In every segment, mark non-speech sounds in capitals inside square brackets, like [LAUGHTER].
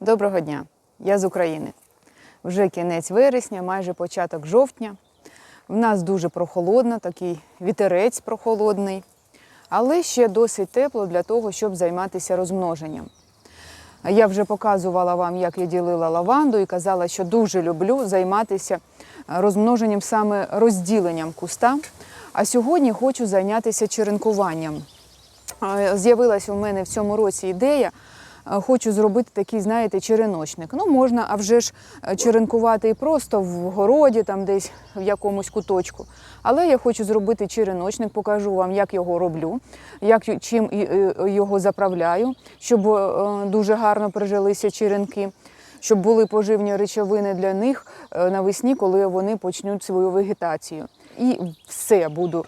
Доброго дня! Я з України. Вже кінець вересня, майже початок жовтня. В нас дуже прохолодно, такий вітерець прохолодний, але ще досить тепло для того, щоб займатися розмноженням. Я вже показувала вам, як я ділила лаванду і казала, що дуже люблю займатися розмноженням саме розділенням куста. А сьогодні хочу зайнятися черенкуванням. Е, З'явилася у мене в цьому році ідея. Е, Хочу зробити такий, знаєте, череночник. Ну, можна, а вже ж е, черенкувати і просто в городі, там десь в якомусь куточку. Але я хочу зробити череночник, покажу вам, як його роблю, як чим його заправляю, щоб е, дуже гарно прижилися черенки, щоб були поживні речовини для них навесні, коли вони почнуть свою вегетацію. І все буду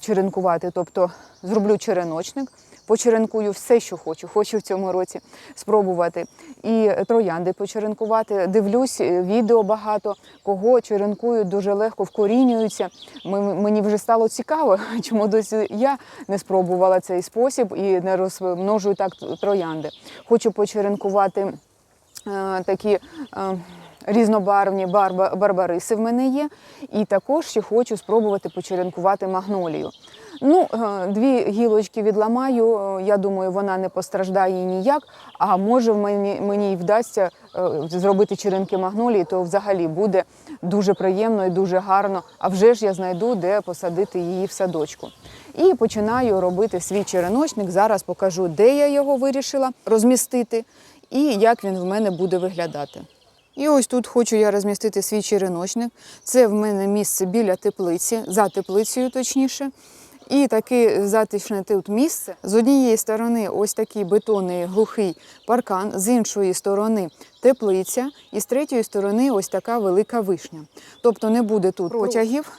черенкувати, тобто зроблю череночник, почеренкую все, що хочу. Хочу в цьому році спробувати. І троянди почеренкувати. Дивлюсь, е, відео багато, кого черенкують дуже легко, вкорінюються. Мені вже стало цікаво, [LAUGHS] чому досі я не спробувала цей спосіб і не розмножую так троянди. Хочу почеренкувати е, такі. е, Різнобарвні барба, барбариси в мене є, і також ще хочу спробувати почеренкувати магнолію. Ну, е, дві гілочки відламаю. е, Я думаю, вона не постраждає ніяк. А може, мені мені й вдасться е, зробити черенки магнолії, то взагалі буде дуже приємно і дуже гарно. А вже ж я знайду, де посадити її в садочку. І починаю робити свій череночник. Зараз покажу, де я його вирішила розмістити і як він в мене буде виглядати. І ось тут хочу я розмістити свій череночник. Це в мене місце біля теплиці, за теплицею точніше. І таке затишне тут місце. З однієї сторони ось такий бетонний глухий паркан, з іншої сторони теплиця, і з третьої сторони ось така велика вишня. Тобто не буде тут протягів.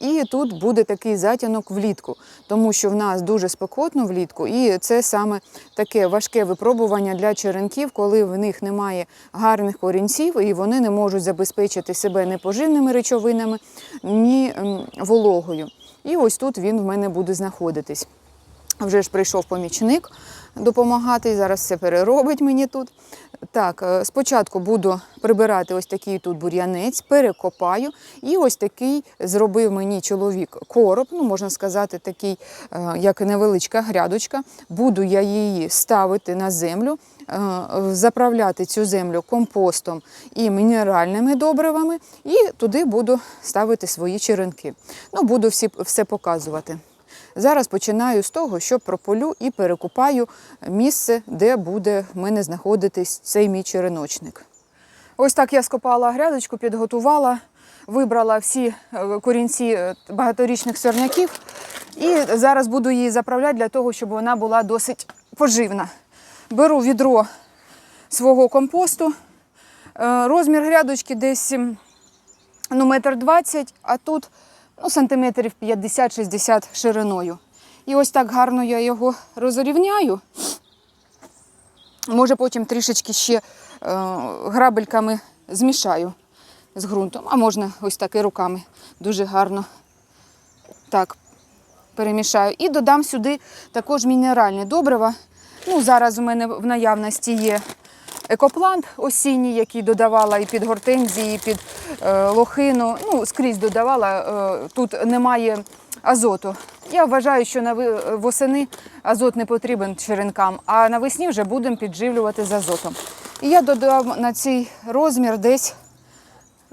І тут буде такий затінок влітку, тому що в нас дуже спекотно влітку, і це саме таке важке випробування для черенків, коли в них немає гарних корінців, і вони не можуть забезпечити себе ні поживними речовинами, ні вологою. І ось тут він в мене буде знаходитись. Вже ж прийшов помічник допомагати, зараз все переробить мені тут. Так, е, спочатку буду прибирати ось такий тут бур'янець, перекопаю. І ось такий зробив мені чоловік короб, ну можна сказати, такий, е, як невеличка грядочка. Буду я її ставити на землю, заправляти цю землю компостом і мінеральними добривами, і туди буду ставити свої черенки. Ну, буду всі, все показувати. Зараз починаю з того, що прополю і перекупаю місце, де буде в мене знаходитись цей мій череночник. Ось так я скопала грядочку, підготувала, вибрала всі е, корінці е, багаторічних сорняків і зараз буду її заправляти для того, щоб вона була досить поживна. Беру відро свого компосту. Е, Розмір грядочки десь ну, метр двадцять, а тут ну, сантиметрів 50-60 шириною. І ось так гарно я його розрівняю. Може, потім трішечки ще е, грабельками змішаю з ґрунтом, а можна ось так і руками дуже гарно так перемішаю. І додам сюди також мінеральні добрива. Ну, зараз у мене в наявності є екоплант осінній, який додавала і під гортензії, і під е, лохину. Ну, скрізь додавала. Е, тут немає азоту. Я вважаю, що на восени азот не потрібен черенкам, а навесні вже будемо підживлювати з азотом. І я додав на цей розмір десь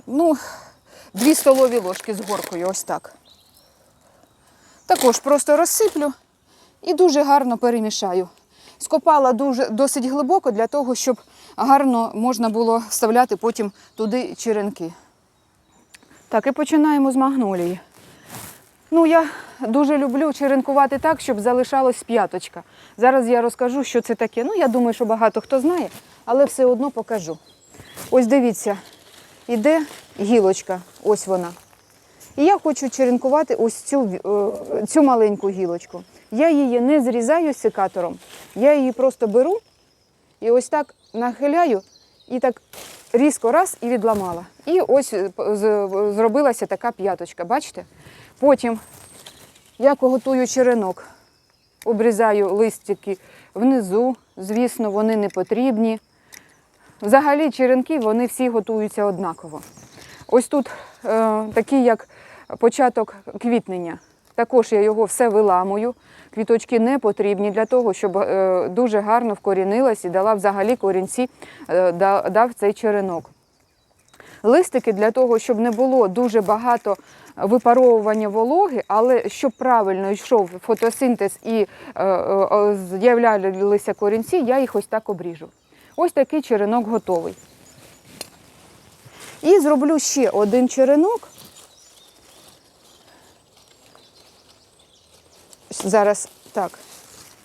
ну, 2 столові ложки з горкою, ось так. Також просто розсиплю і дуже гарно перемішаю. Скопала дуже, досить глибоко для того, щоб гарно можна було вставляти потім туди черенки. Так, і починаємо з магнолії. Ну, я дуже люблю черенкувати так, щоб залишалась п'яточка. Зараз я розкажу, що це таке. Ну, я думаю, що багато хто знає, але все одно покажу. Ось дивіться, іде гілочка, ось вона. І я хочу черенкувати ось цю, е, цю маленьку гілочку. Я її не зрізаю секатором, я її просто беру і ось так нахиляю і так різко раз і відламала. І ось е, зробилася така п'яточка, бачите? Потім я готую черенок, обрізаю листики внизу, звісно, вони не потрібні. взагалі черенки вони всі готуються однаково. Ось тут е, такий як початок квітнення. Також я його все виламую. Квіточки не потрібні для того, щоб е, дуже гарно вкорінилась і дала взагалі корінці, е, дав цей черенок. Листики для того, щоб не було дуже багато випаровування вологи, але щоб правильно йшов фотосинтез і е, з'являлися корінці, я їх ось так обріжу. Ось такий черенок готовий. І зроблю ще один черенок. Зараз так,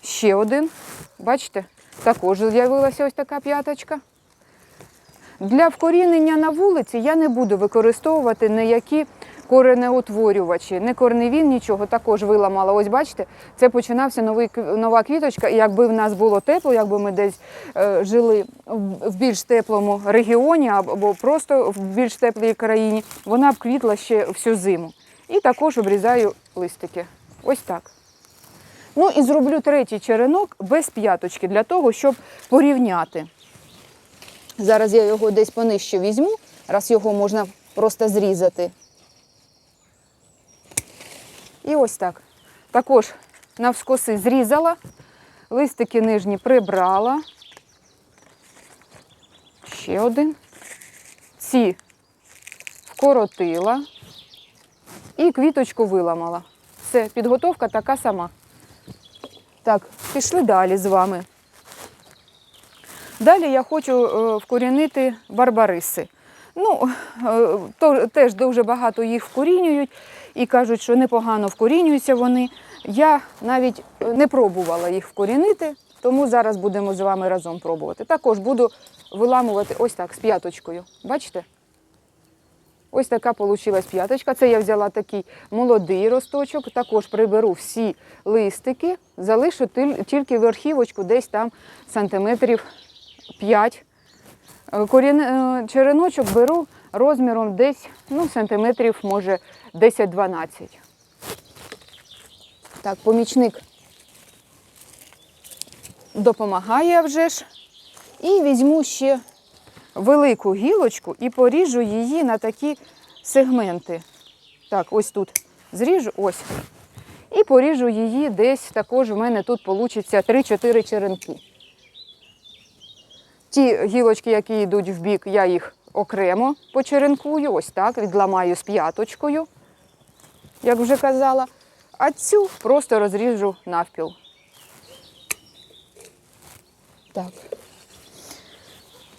ще один. Бачите, також з'явилася ось така п'яточка. Для вкорінення на вулиці я не буду використовувати ніякі коренеутворювачі, не корневін, нічого. Також виламала. Ось бачите, це починався новий, нова квіточка. І якби в нас було тепло, якби ми десь е, жили в більш теплому регіоні або просто в більш теплій країні, вона б квітла ще всю зиму. І також обрізаю листики. Ось так. Ну і зроблю третій черенок без п'яточки для того, щоб порівняти. Зараз я його десь понижче візьму, раз його можна просто зрізати. І ось так. Також навскоси зрізала, листики нижні прибрала. Ще один. Ці вкоротила і квіточку виламала. Все, підготовка така сама. Так, пішли далі з вами. Далі я хочу е, вкорінити барбариси. Ну, е, то, теж дуже багато їх вкорінюють і кажуть, що непогано вкорінюються вони. Я навіть не пробувала їх вкорінити, тому зараз будемо з вами разом пробувати. Також буду виламувати ось так з п'яточкою. Бачите? Ось така вийшла п'яточка. Це я взяла такий молодий росточок. Також приберу всі листики, залишу тільки верхівочку десь там сантиметрів 5. Е, Корін... е, Череночок беру розміром десь ну, сантиметрів, може, 10-12. Так, помічник допомагає вже ж. І візьму ще велику гілочку і поріжу її на такі сегменти. Так, ось тут зріжу, ось. І поріжу її десь також у мене тут вийде 3-4 черенки. Ті гілочки, які йдуть в бік, я їх окремо почеренкую, ось так, відламаю з п'яточкою, як вже казала. А цю просто розріжу навпіл. Так.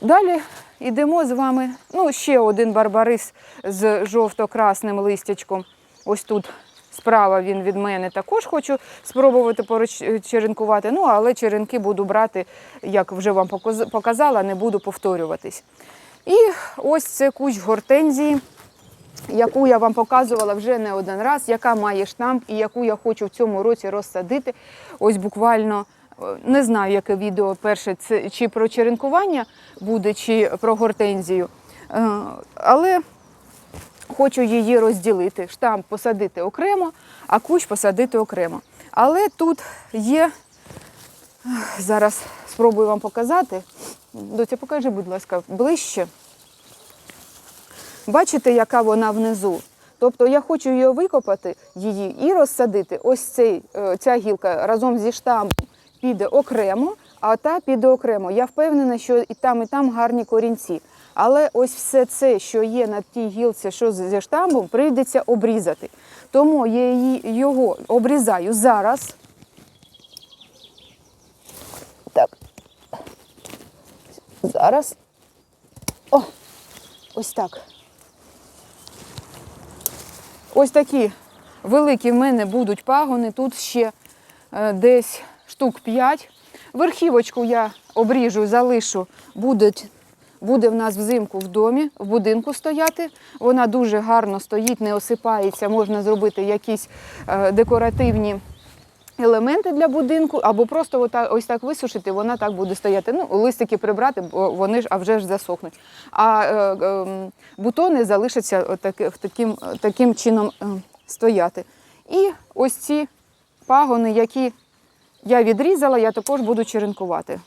Далі йдемо з вами. Ну, ще один барбарис з жовто-красним листячком. Ось тут справа він від мене також хочу спробувати поречеренкувати. Ну, але черенки буду брати, як вже вам показала, не буду повторюватись. І ось це кущ гортензії, яку я вам показувала вже не один раз, яка має штамп і яку я хочу в цьому році розсадити. Ось буквально е, не знаю, яке відео перше, це чи про черенкування буде, чи про гортензію. Е, Але хочу її розділити. Штамп посадити окремо, а кущ посадити окремо. Але тут є, зараз спробую вам показати. Доця, покажи, будь ласка, ближче. Бачите, яка вона внизу? Тобто я хочу її викопати її і розсадити. Ось цей, е, ця гілка разом зі штампом піде окремо, а та піде окремо. Я впевнена, що і там, і там гарні корінці. Але ось все це, що є на тій гілці, що зі штампом, прийдеться обрізати. Тому я його обрізаю зараз. Так. Зараз. О, ось так. Ось такі великі в мене будуть пагони. Тут ще е, десь штук 5. Верхівочку я обріжу, залишу, будуть, буде в нас взимку в домі, в будинку стояти. Вона дуже гарно стоїть, не осипається, можна зробити якісь е, декоративні елементи для будинку, або просто ось так висушити, вона так буде стояти. Ну, листики прибрати, бо вони ж а вже ж засохнуть. А е, е, бутони залишаться отаки- таким, таким чином е, стояти. І ось ці пагони, які я відрізала, я також буду черенкувати.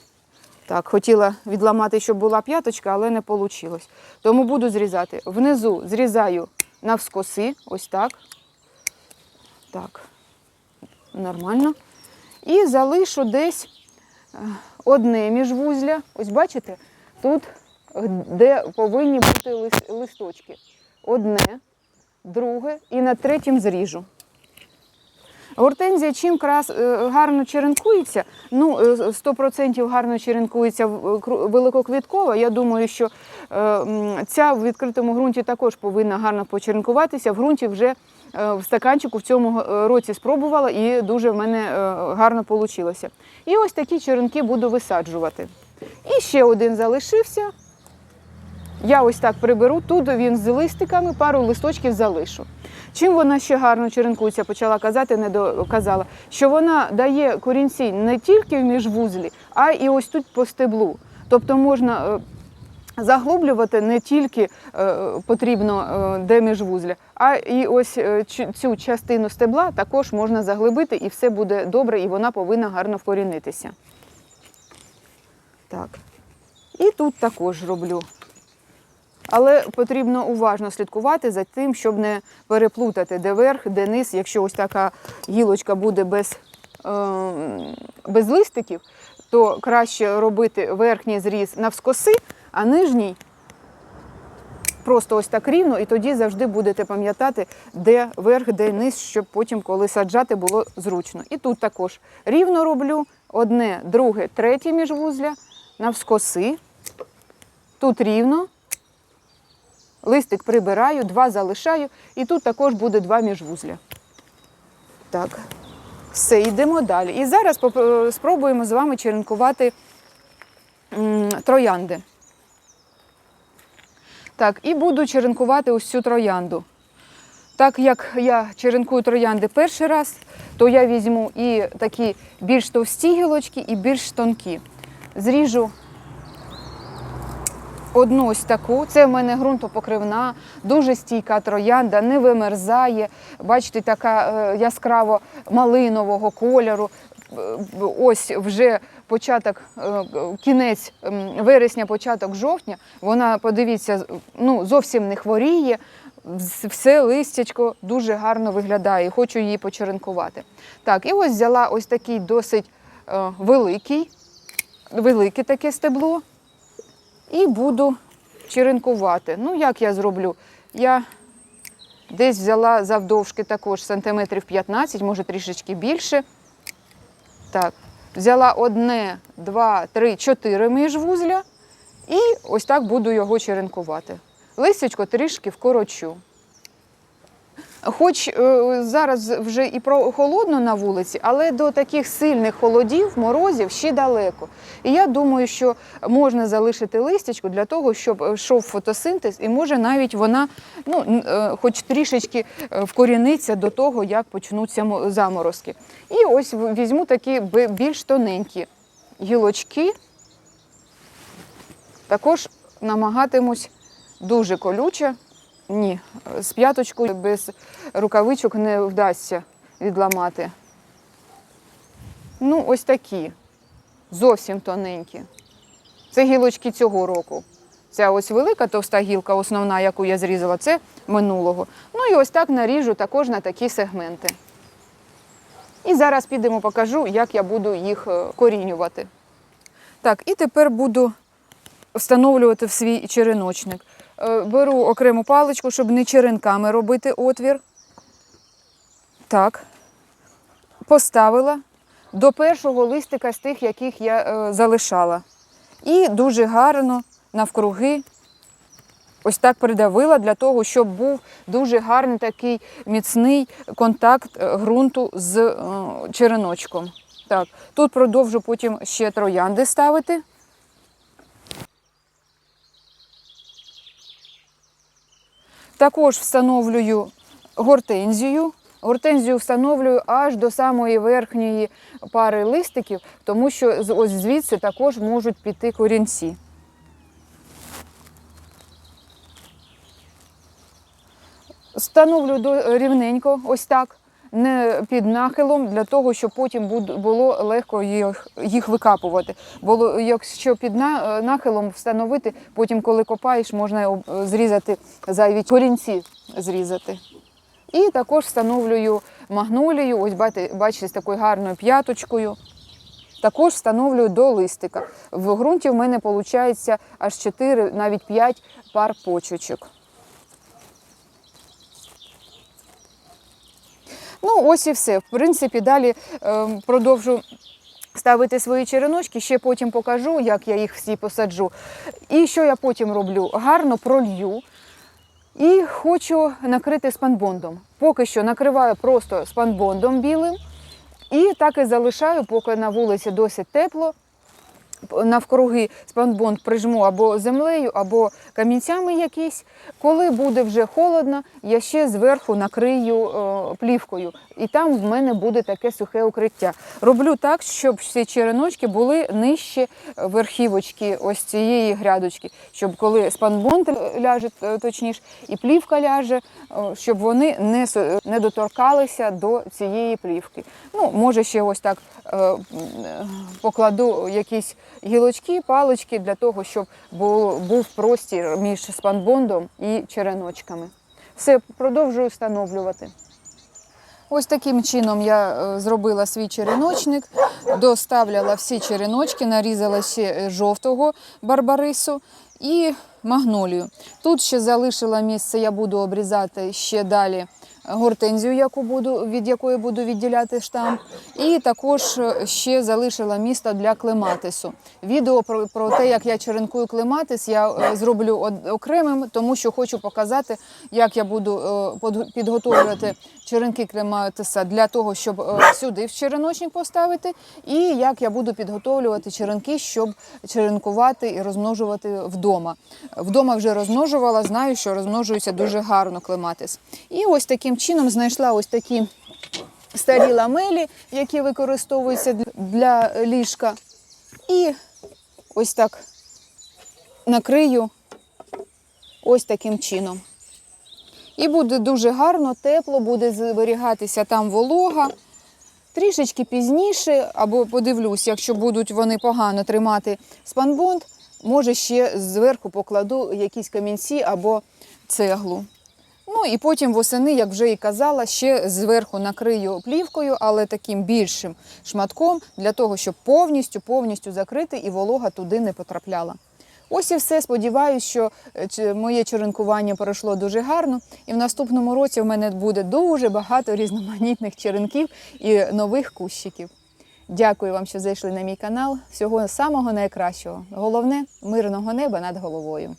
Так, хотіла відламати, щоб була п'яточка, але не вийшло. Тому буду зрізати. Внизу зрізаю навскоси, ось так. Так, нормально. І залишу десь е, одне міжвузля. Ось бачите, тут, е, де повинні бути листочки. Одне, друге і на третім зріжу. Гортензія чим крас, е, гарно черенкується, ну е, 100% гарно черенкується великоквіткова. Я думаю, що е, ця в відкритому ґрунті також повинна гарно почеренкувати. В ґрунті вже е, в стаканчику в цьому е, році спробувала і дуже в мене е, гарно вийшло. І ось такі черенки буду висаджувати. І ще один залишився. Я ось так приберу, тут він з листиками, пару листочків залишу. Чим вона ще гарно черенкується, почала казати, не доказала, що вона дає корінці не тільки в міжвузлі, а і ось тут по стеблу. Тобто можна е, заглублювати не тільки е, потрібно е, де міжвузля, а і ось цю частину стебла також можна заглибити, і все буде добре, і вона повинна гарно вкорінитися. Так. І тут також роблю. Але потрібно уважно слідкувати за тим, щоб не переплутати, де верх, де низ. Якщо ось така гілочка буде без, е, без листиків, то краще робити верхній зріз навскоси, а нижній просто ось так рівно, і тоді завжди будете пам'ятати, де верх, де низ, щоб потім, коли саджати, було зручно. І тут також рівно роблю одне, друге, третє міжвузля, навскоси. Тут рівно. Листик прибираю, два залишаю, і тут також буде два міжвузля. Так, все, йдемо далі. І зараз е, спробуємо з вами черенкувати троянди. Так, і буду черенкувати ось цю троянду. Так як я черенкую троянди перший раз, то я візьму і такі більш товсті гілочки, і більш тонкі. Зріжу одну ось таку. Це в мене ґрунтопокривна, дуже стійка троянда, не вимерзає. Бачите, така е, яскраво малинового кольору. Е, Ось вже початок, е, кінець вересня, початок жовтня. Вона, подивіться, ну, зовсім не хворіє. Все листячко дуже гарно виглядає. Хочу її почеренкувати. Так, і ось взяла ось такий досить великий, велике таке стебло і буду черенкувати. Ну, як я зроблю? Я десь взяла завдовжки також сантиметрів 15, може трішечки більше. Так, взяла одне, два, три, чотири міжвузля і ось так буду його черенкувати. Листечко трішки вкорочу. Хоч е, зараз вже і прохолодно на вулиці, але до таких сильних холодів, морозів ще далеко. І я думаю, що можна залишити листячку для того, щоб е, йшов фотосинтез, і може навіть вона ну, е, хоч трішечки вкоріниться до того, як почнуться заморозки. І ось візьму такі більш тоненькі гілочки. Також намагатимусь дуже колюче. Ні, з п'яточкою без рукавичок не вдасться відламати. Ну, ось такі. Зовсім тоненькі. Це гілочки цього року. Ця ось велика товста гілка, основна, яку я зрізала, це минулого. Ну і ось так наріжу також на такі сегменти. І зараз підемо покажу, як я буду їх е, корінювати. Так, і тепер буду встановлювати в свій череночник. Е, Беру окрему паличку, щоб не черенками робити отвір. Так. Поставила до першого листика з тих, яких я е, залишала. І дуже гарно навкруги ось так придавила для того, щоб був дуже гарний такий міцний контакт е, ґрунту з череночком. Так, тут продовжу потім ще троянди ставити. Також встановлюю гортензію. Гортензію встановлюю аж до самої верхньої пари листиків, тому що ось звідси також можуть піти корінці. Встановлю рівненько, ось так. Не під нахилом, для того, щоб потім було легко їх, їх викапувати. Було, якщо під е, нахилом встановити, потім, коли копаєш, можна зрізати зайві корінці зрізати. І також встановлюю магнолію, ось бачите, бачите, з такою гарною п'яточкою. Також встановлюю до листика. В ґрунті в мене виходить аж 4, навіть 5 пар почочок. Ну, ось і все. В принципі, далі е, продовжу ставити свої череночки, ще потім покажу, як я їх всі посаджу. І що я потім роблю? Гарно пролью. І хочу накрити спанбондом. Поки що накриваю просто спанбондом білим. І так і залишаю, поки на вулиці досить тепло. Навкруги спанбонд прижму або землею, або камінцями якісь. Коли буде вже холодно, я ще зверху накрию е, плівкою, і там в мене буде таке сухе укриття. Роблю так, щоб всі череночки були нижче верхівочки ось цієї грядочки, щоб коли спанбонд ляже, е, точніше, і плівка ляже, е, щоб вони не, не доторкалися до цієї плівки. Ну, може, ще ось так покладу якісь гілочки, палички для того, щоб був, був простір між спанбондом і череночками. Все, продовжую встановлювати. Ось таким чином я е, зробила свій череночник, доставляла всі череночки, нарізала ще е, жовтого барбарису і магнолію. Тут ще залишила місце, я буду обрізати ще далі гортензію, яку буду, від якої буду відділяти штамп. І також е, ще залишила місто для клематису. Відео про, про те, як я черенкую клематис, я е, зроблю окремим, тому що хочу показати, як я буду е, підготовлювати черенки клематиса для того, щоб сюди в череночник поставити, і як я буду підготовлювати черенки, щоб черенкувати і розмножувати вдома. Вдома вже розмножувала, знаю, що розмножується дуже гарно клематис. І ось таким чином знайшла ось такі старі ламелі, які використовуються для- ліжка. І ось так накрию ось таким чином. І буде дуже гарно, тепло, буде зберігатися там волога. Трішечки пізніше, або подивлюсь, якщо будуть вони погано тримати спанбонд, може ще зверху покладу якісь камінці або цеглу. Ну і потім восени, як вже і казала, ще зверху накрию плівкою, але таким більшим шматком для того, щоб повністю повністю закрити і волога туди не потрапляла. Ось і все. Сподіваюсь, що е, моє черенкування пройшло дуже гарно, і в наступному році в мене буде дуже багато різноманітних черенків і нових кущиків. Дякую вам, що зайшли на мій канал. Всього самого найкращого. Головне мирного неба над головою.